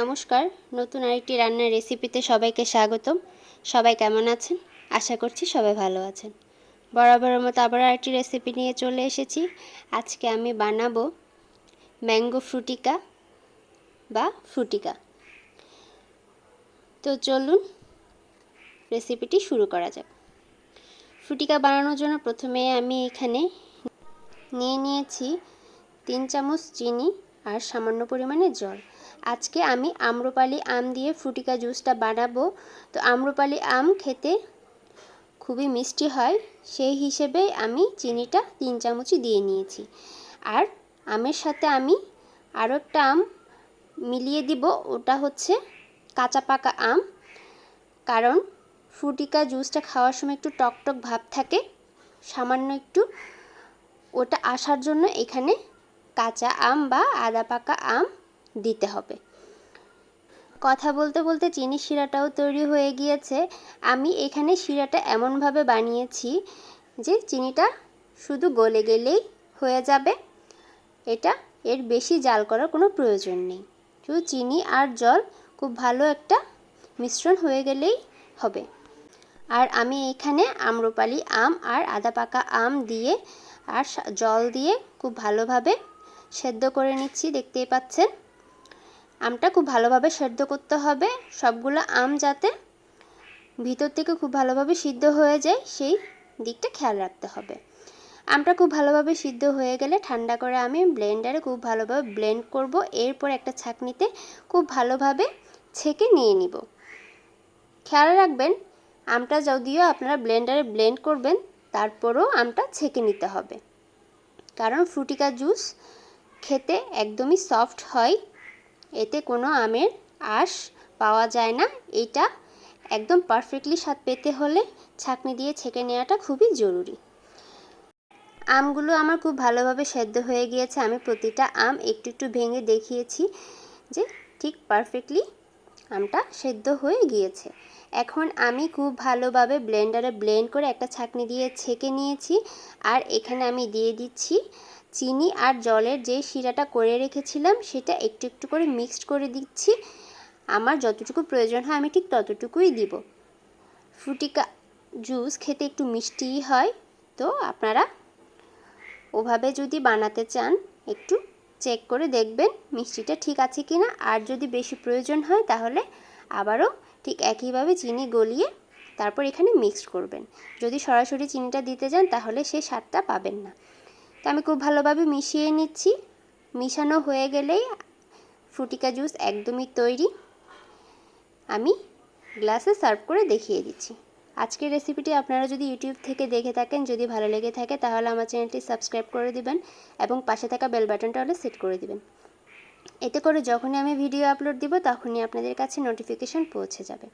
নমস্কার, নতুন আরেকটি রান্নার রেসিপিতে সবাইকে স্বাগতম। সবাই কেমন আছেন? আশা করছি সবাই ভালো আছেন। বরাবরের মতো আবার আরেকটি রেসিপি নিয়ে চলে এসেছি। আজকে আমি বানাবো ম্যাঙ্গো ফ্রুটিকা বা ফ্রুটিকা তো চলুন রেসিপিটি শুরু করা যাক। ফ্রুটিকা বানানোর জন্য প্রথমে আমি এখানে নিয়ে নিয়েছি তিন চামচ চিনি আর সামান্য পরিমাণে জল। আজকে আমি আম্রপালি আম দিয়ে ফুটিকা জুসটা বানাবো। তো আম্রপালি আম খেতে খুবই মিষ্টি হয়, সেই হিসেবে আমি চিনিটা তিন চামচই দিয়ে নিয়েছি। আর আমের সাথে আমি আরও একটা আম মিলিয়ে দিব, ওটা হচ্ছে কাঁচা পাকা আম। কারণ ফুটিকা জুসটা খাওয়ার সময় একটু টকটক ভাব থাকে, সামান্য একটু। ওটা আসার জন্য এখানে কাঁচা আম বা আদা পাকা আম দিতে হবে। কথা বলতে বলতে চিনি শিরাটাও তৈরি হয়ে গিয়েছে। আমি এখানে শিরাটা এমনভাবে বানিয়েছি যে চিনিটা শুধু গলে গেলেই হয়ে যাবে। এটা এর বেশি জাল করার কোনো প্রয়োজন নেই। শুধু চিনি আর জল খুব ভালো একটা মিশ্রণ হয়ে গেলেই হবে। আর আমি এখানে আম্রপালি আম আর আদা পাকা আম দিয়ে আর জল দিয়ে খুব ভালোভাবে সেদ্ধ করে নিচ্ছি, দেখতেই পাচ্ছেন। আমটা খুব ভালোভাবে সেদ্ধ করতে হবে। সবগুলো আম যাতে ভিতর থেকে খুব ভালোভাবে সিদ্ধ হয়ে যায়, সেই দিকটা খেয়াল রাখতে হবে। আমটা খুব ভালোভাবে সিদ্ধ হয়ে গেলে ঠান্ডা করে আমি ব্লেন্ডারে খুব ভালোভাবে ব্লেন্ড করব। এরপর একটা ছাঁকনিতে খুব ভালোভাবে ছেঁকে নিয়ে নিব। খেয়াল রাখবেন, আমটা যদিও আপনারা ব্লেন্ডারে ব্লেন্ড করবেন, তারপরও আমটা ছেঁকে নিতে হবে। কারণ ফ্রুটিকা জুস খেতে একদমই সফট হয়। এতে কোনো আমের আঁশ পাওয়া যায় না। এটা একদম পারফেক্টলি স্বাদ পেতে হলে ছাঁকনি দিয়ে ছেঁকে নেওয়াটা খুবই জরুরি। আমগুলো আমার খুব ভালোভাবে সেদ্ধ হয়ে গিয়েছে। আমি প্রতিটা আম একটু একটু ভেঙে দেখিয়েছি যে ঠিক পারফেক্টলি আমটা সেদ্ধ হয়ে গিয়েছে। এখন আমি খুব ভালোভাবে ব্লেন্ডারে ব্লেন্ড করে একটা ছাঁকনি দিয়ে ছেঁকে নিয়েছি আর এখানে আমি দিয়ে দিচ্ছি চিনি আর জলের যে শিরাটা করে রেখেছিলাম সেটা একটু একটু করে মিক্সড করে দিচ্ছি। আমার যতটুকু প্রয়োজন হয় আমি ঠিক ততটুকুই দিব। ফ্রুটিকা জুস খেতে একটু মিষ্টিই হয়, তো আপনারা ওভাবে যদি বানাতে চান একটু চেক করে দেখবেন মিষ্টিটা ঠিক আছে কি না আর যদি বেশি প্রয়োজন হয় তাহলে আবারও ঠিক একইভাবে চিনি গলিয়ে তারপর এখানে মিক্সড করবেন। যদি সরাসরি চিনিটা দিতে যান তাহলে সে স্বাদটা পাবেন না। তো আমি খুব ভালোভাবে মিশিয়ে নিচ্ছি। মিশানো হয়ে গেলেই ফ্রুটিকা জুস একদমই তৈরি। আমি গ্লাসে সার্ভ করে দেখিয়ে দিচ্ছি। আজকের রেসিপিটি আপনারা যদি ইউটিউব থেকে দেখে থাকেন, যদি ভালো লেগে থাকে, তাহলে আমার চ্যানেলটি সাবস্ক্রাইব করে দিবেন এবং পাশে থাকা বেল বাটনটা হলে সেট করে দিবেন। এতে করে যখনই আমি ভিডিও আপলোড দিব, তখনই আপনাদের কাছে নোটিফিকেশান পৌঁছে যাবে।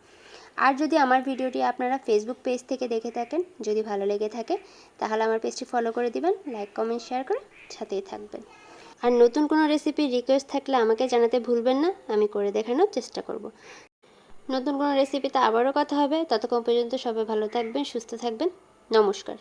আর যদি আমার ভিডিওটি আপনারা ফেসবুক পেজ থেকে দেখে থাকেন, যদি ভালো লেগে থাকে, তাহলে আমার পেজটি ফলো করে দিবেন লাইক কমেন্ট শেয়ার করে সাথেই থাকবেন। আর নতুন কোনো রেসিপির রিকোয়েস্ট থাকলে আমাকে জানাতে ভুলবেন না, আমি করে দেখানোর চেষ্টা করব। নতুন কোনো রেসিপিতে আবারও কথা হবে। ততক্ষণ পর্যন্ত সবাই ভালো থাকবেন সুস্থ থাকবেন। নমস্কার।